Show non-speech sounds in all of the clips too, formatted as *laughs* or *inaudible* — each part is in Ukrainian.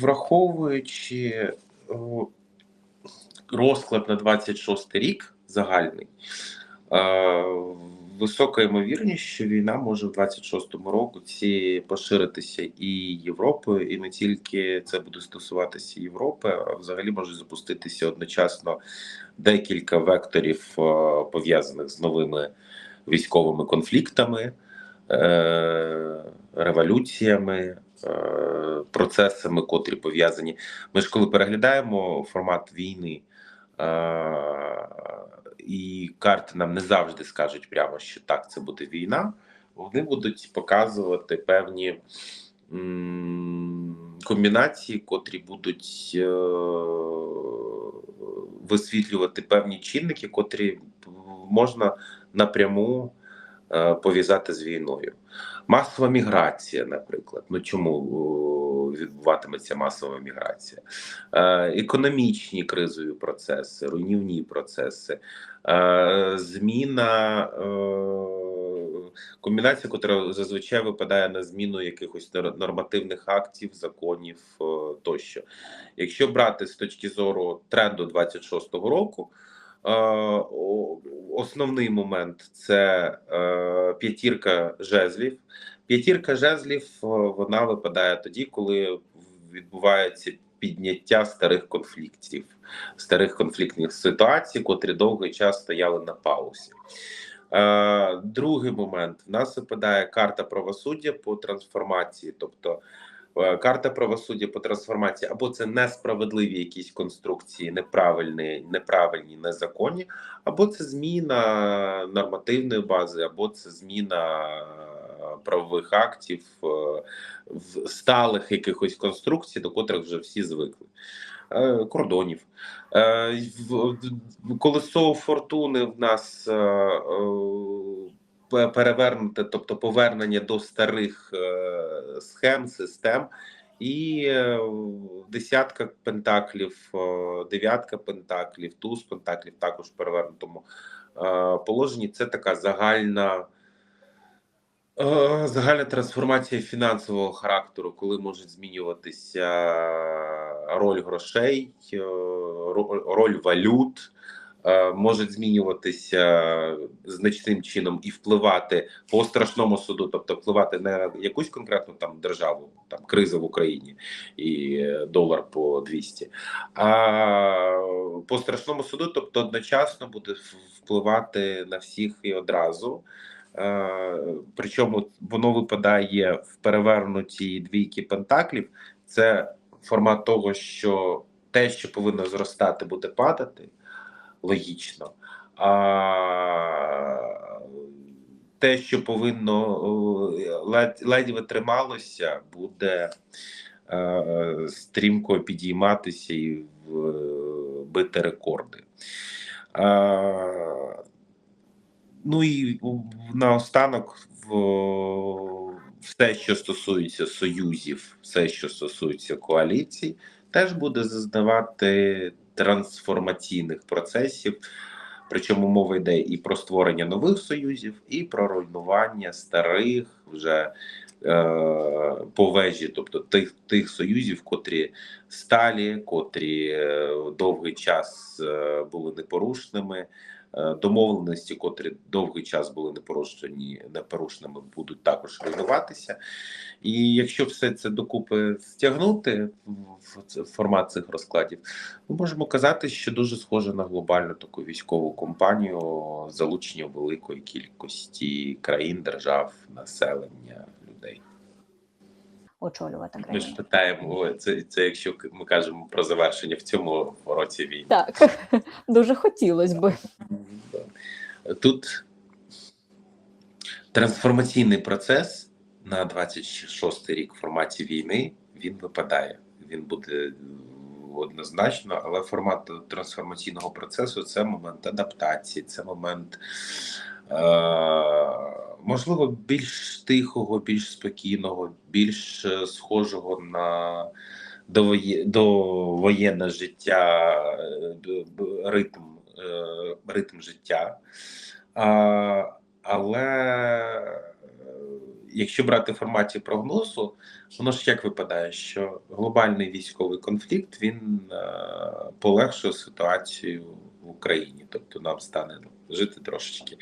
Враховуючи розклад на 26 рік загальний, е, висока ймовірність, що війна може в 26-му році поширитися і Європою, і не тільки це буде стосуватися Європи, а взагалі може запуститися одночасно декілька векторів, е, пов'язаних з новими військовими конфліктами, е, революціями, е, процесами, котрі пов'язані. Ми ж коли переглядаємо формат війни, е, і карти нам не завжди скажуть прямо, що так, це буде війна. Вони будуть показувати певні комбінації, котрі будуть е, висвітлювати певні чинники, котрі можна напряму е, пов'язати з війною. Масова міграція, наприклад. Ну чому відбуватиметься масова міграція? Е, економічні кризові процеси, руйнівні процеси, е, зміна. Е, Комбінація, яка зазвичай випадає на зміну якихось нор- нормативних актів, законів е, тощо. Якщо брати з точки зору тренду 26-го року, е, основний момент це е, п'ятірка жезлів. П'ятірка жезлів е, вона випадає тоді, коли відбувається підняття старих конфліктів, старих конфліктних ситуацій, котрі довгий час стояли на паузі. Е, Другий момент в нас випадає карта правосуддя по трансформації, тобто е, карта правосуддя по трансформації, або це несправедливі якісь конструкції, неправильні, неправильні, незаконні, або це зміна нормативної бази, або це зміна е, правових актів, е, в сталих якихось конструкцій, до котрих вже всі звикли. Е, Кордонів. Е, Колесо фортуни в нас пе- перевернуте, тобто повернення до старих е, схем, систем. І е, десятка пентаклів, е, дев'ятка пентаклів, туз пентаклів також в перевернутому положенні. Це така загальна. Загальна трансформація фінансового характеру, коли може змінюватися роль грошей, роль валют, е, може змінюватися значним чином і впливати по страшному суду, тобто впливати на якусь конкретну там державу, там криза в Україні і е, долар по 200, а по страшному суду, тобто одночасно буде впливати на всіх і одразу. Е, Причому воно випадає в перевернутій двійки пентаклів. Це формат того, що те, що повинно зростати, буде падати логічно. А те, що повинно ледь, витрималося, буде е, стрімко підійматися і бити рекорди. Ну і наостанок все, що стосується союзів, все, що стосується коаліцій, теж буде зазнавати трансформаційних процесів. Причому мова йде і про створення нових союзів, і про руйнування старих вже е, по тобто тих тих союзів, котрі сталі, котрі е, довгий час е, були непорушними. Е, домовленості, котрі довгий час були непорушені, непорушними, будуть також руйнуватися. І якщо все це докупи стягнути в формат цих розкладів, ми можемо казати, що дуже схоже на глобальну таку військову кампанію з залученням великої кількості країн, держав, населення, людей. очолювати Ми ж питаємо це, це якщо ми кажемо про завершення в цьому році війни. Так, *laughs* дуже хотілося би. Тут трансформаційний процес на 26 рік в форматі війни він випадає. Він буде однозначно, але формат трансформаційного процесу це момент адаптації, це момент. Е- Можливо, більш тихого, більш спокійного, більш е, схожого на довоє- довоєнне життя, е, ритм, ритм життя. А, але е, якщо брати форматі прогнозу, воно ж як випадає, що глобальний військовий конфлікт він е, полегшує ситуацію в Україні, тобто нам стане ну, жити трошечки.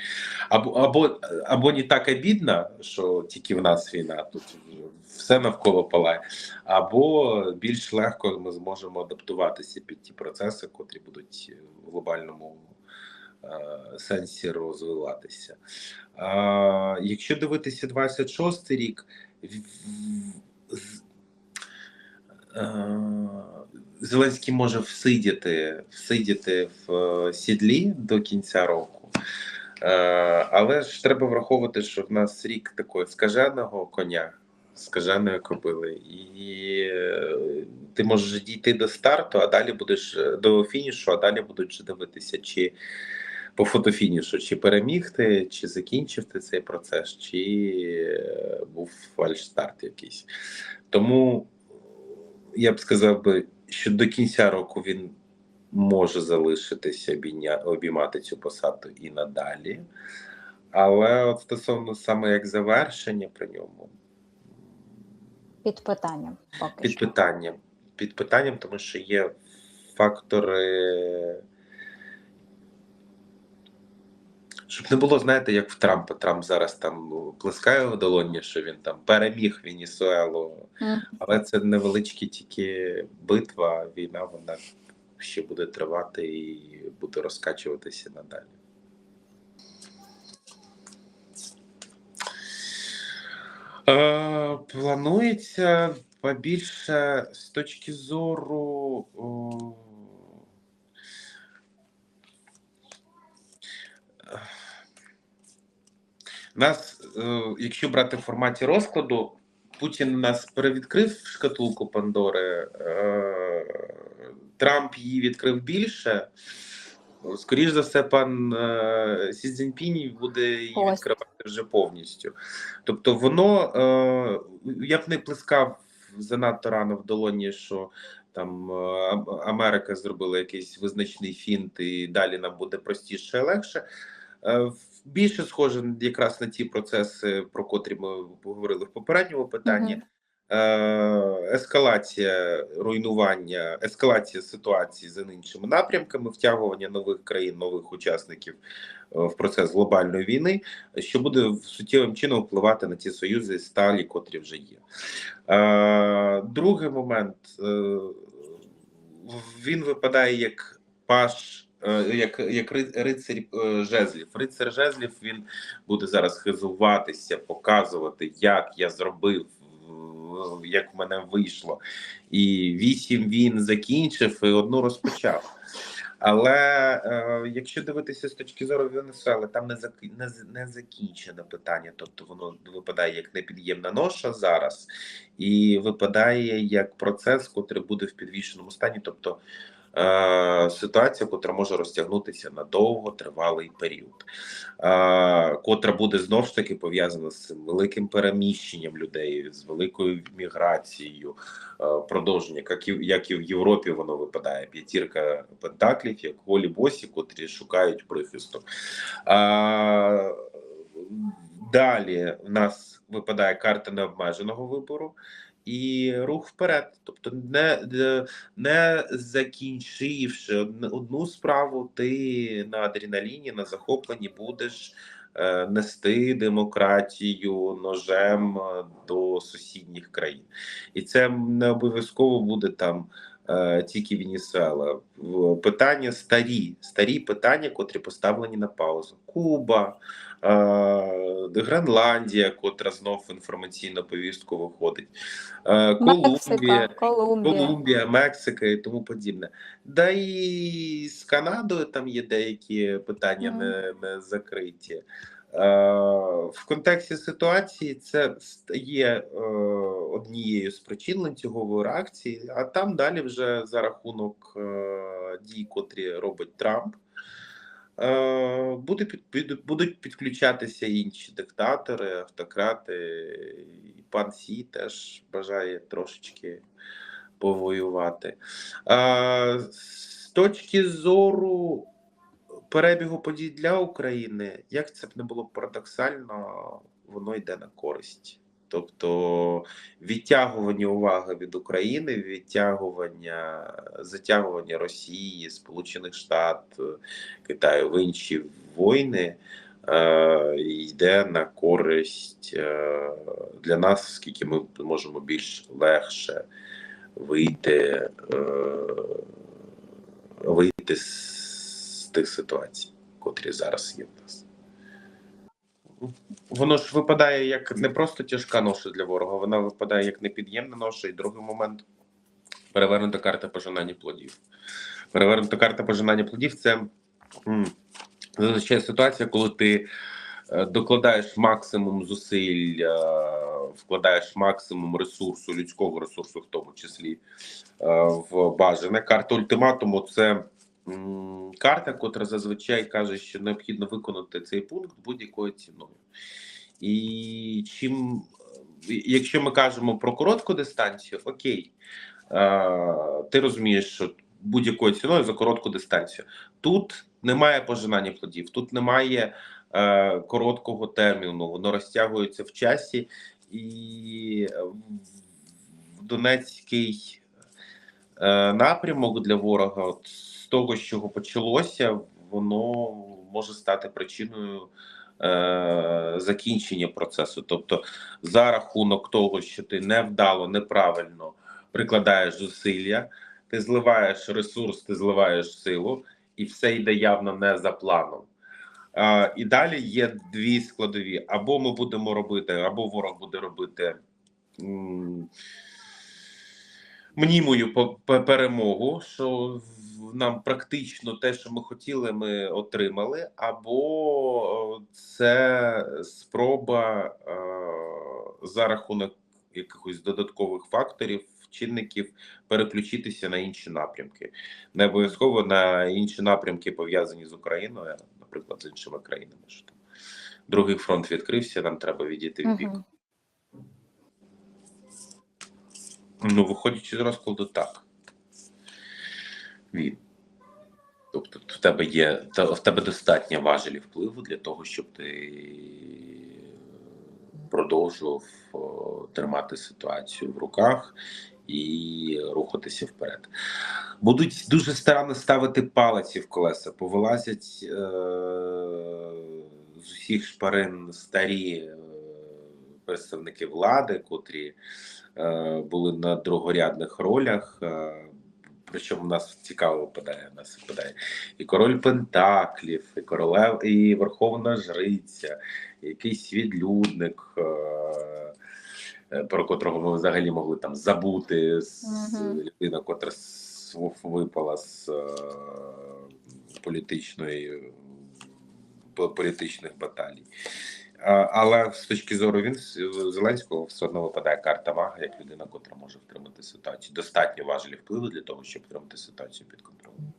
Або, або, або не так обідно, що тільки в нас війна, тут все навколо палає, або більш легко ми зможемо адаптуватися під ті процеси, котрі будуть в глобальному сенсі розвиватися. А, якщо дивитися 26 рік, е, Зеленський може всидіти, всидіти в е, сідлі до кінця року. Е, Але ж треба враховувати, що в нас рік такого скаженого коня, скаженої кобили, і е, ти можеш дійти до старту, а далі будеш е, до фінішу, а далі будуть дивитися, чи по фотофінішу, чи переміг ти, чи закінчив ти цей процес, чи е, був фальш-старт якийсь. Тому я б сказав би, що до кінця року він може залишитися обійня- обіймати цю посаду і надалі. Але от стосовно саме як завершення при ньому, Під питанням поки під що. питанням. Під питанням, тому що є фактори. Щоб не було, знаєте, як в Трампа. Трамп зараз там плескає в долоні, що він там переміг Венесуелу. Але це невеличкі тільки битва, війна вона ще буде тривати і буде розкачуватися надалі. Е, планується побільше з точки зору. О, нас, е, якщо брати в форматі розкладу, Путін нас перевідкрив шкатулку Пандори, е, Трамп її відкрив більше. Скоріше за все, пан е, Сі Цзіньпінь буде її Ось. відкривати вже повністю. Тобто, воно я б не плескав занадто рано в долоні, що там Америка зробила якийсь визначний фінт, і далі нам буде простіше і легше. Більше схоже якраз на ті процеси, про котрі ми поговорили в попередньому питанні. Мгм. Е, ескалація руйнування, ескалація ситуації за іншими напрямками, втягування нових країн, нових учасників е, в процес глобальної війни, що буде суттєвим чином впливати на ті союзи сталі, котрі вже є. Е, другий момент він випадає як паш. Е, Як, як ри- рицар е, жезлів. Рицар жезлів він буде зараз хизуватися, показувати, як я зробив, як в мене вийшло. І вісім він закінчив і одну розпочав. Але е, якщо дивитися з точки зору Венесуели, там не заки- не, не закінчене питання, тобто воно випадає як непід'ємна ноша зараз, і випадає як процес, котрий буде в підвішеному стані, тобто е, ситуація, котра може розтягнутися на довготривалий період, е, котра буде знов ж таки пов'язана з великим переміщенням людей, з великою міграцією, е, продовження, як і, як і в Європі воно випадає. П'ятірка пентаклів, як голі босі, котрі шукають прихисток. А, далі в нас випадає карта необмеженого вибору. І рух вперед, тобто не, не- не закінчивши одну справу, ти на адреналіні, на захопленні будеш е, нести демократію ножем е, до сусідніх країн, і це не обов'язково буде там е, тільки Венесуела. Питання старі, старі питання, котрі поставлені на паузу. Куба, е, Гренландія, котра знов в інформаційну повістку виходить. Е, Колумбія, Мексика, Колумбія. Колумбія, Мексика і тому подібне. Да і з Канадою там є деякі питання не, не закриті. Е, в контексті ситуації це стає е, однією з причин ланцюгової реакції, а там далі вже за рахунок дій, котрі робить Трамп. Е, буде під, будуть підключатися інші диктатори, автократи. І пан Сі теж бажає трошечки повоювати. Е, з точки зору перебігу подій для України, як це б не було парадоксально, воно йде на користь Тобто відтягування уваги від України, відтягування, затягування Росії, Сполучених Штатів, Китаю в інші війни е, йде на користь е, для нас, оскільки ми можемо більш легше вийти, е, вийти з тих ситуацій, котрі зараз є в нас. Воно ж випадає як не просто тяжка ноша для ворога, вона випадає як непід'ємна ноша. І другий момент перевернута карта пожинання плодів. Перевернута карта пожинання плодів це зазвичай ситуація, коли ти е, докладаєш максимум зусиль, е, вкладаєш максимум ресурсу, людського ресурсу, в тому числі е, в бажане. Карта ультиматуму це карта, котра зазвичай каже, що необхідно виконати цей пункт будь-якою ціною. І чим, е, якщо ми кажемо про коротку дистанцію, окей, е, ти розумієш, що будь-якою ціною за коротку дистанцію. Тут немає пожинання плодів, тут немає е, короткого терміну, воно розтягується в часі, і в Донецький е, напрямок для ворога, от того, з чого почалося, воно може стати причиною е, закінчення процесу. Тобто, за рахунок того, що ти невдало, неправильно прикладаєш зусилля, ти зливаєш ресурс, ти зливаєш силу, і все йде явно не за планом. А, і далі є дві складові: або ми будемо робити, або ворог буде робити. Мнімою перемогу, що нам практично те, що ми хотіли, ми отримали, або е, це спроба е, за рахунок якихось додаткових факторів, чинників переключитися на інші напрямки, не обов'язково на інші напрямки пов'язані з Україною, а, наприклад, з іншими країнами. Що там другий фронт відкрився, нам треба відійти в бік. Мгм. Ну, виходячи з розкладу, так. Він. Тобто в тебе є, в тебе достатньо важелів впливу для того, щоб ти продовжував тримати ситуацію в руках і рухатися вперед. Будуть дуже старанно ставити палиці в колеса, повилазять е- з усіх шпарин старі е- представники влади, котрі е, були на другорядних ролях. Е, причому нас цікаво випадає, нас випадає і король Пентаклів, і королев, і Верховна Жриця, і якийсь відлюдник, е, е, про котрого ми взагалі могли там забути з Мгм. людина, котра випала з е, політичної політичних баталій. Але з точки зору він Зеленського все одно випадає карта мага як людина, котра може втримати ситуацію. Достатньо важелі впливу для того, щоб втримати ситуацію під контролем.